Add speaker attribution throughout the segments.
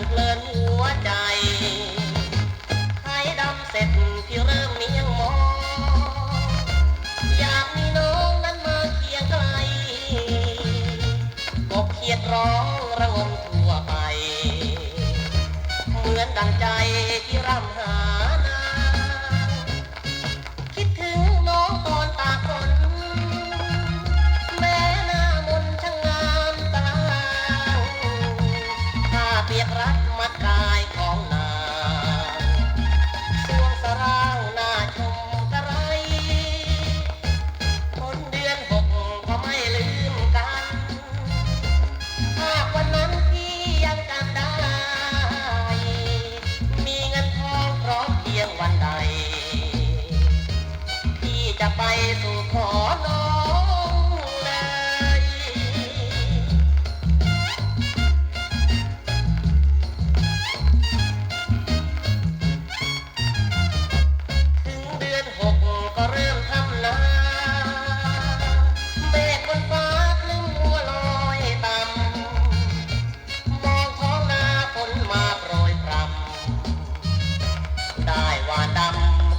Speaker 1: นเพลินหัวใจไข่ดำเสร็จที่เริ่มมียังมอง อยากมีน้องนั้นมาเคียงไกลกบเขียดร้องระงมทั่วไป เหมือนดังใจที่ร่ำหา จำได้ มีเงินทองพร้อมเพียงวันใด ที่จะไปสู่ขอ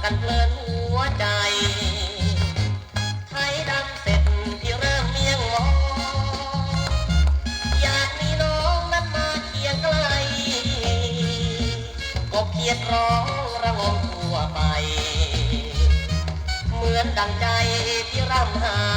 Speaker 1: กันเพลินหัวใจ ไทยดำเสร็จที่เริ่มเมียงมองอยากมีน้องนั้นมาเคียงไกลกบเคียดร้องระงมทั่วไป เหมือนดังใจที่ร่ำหา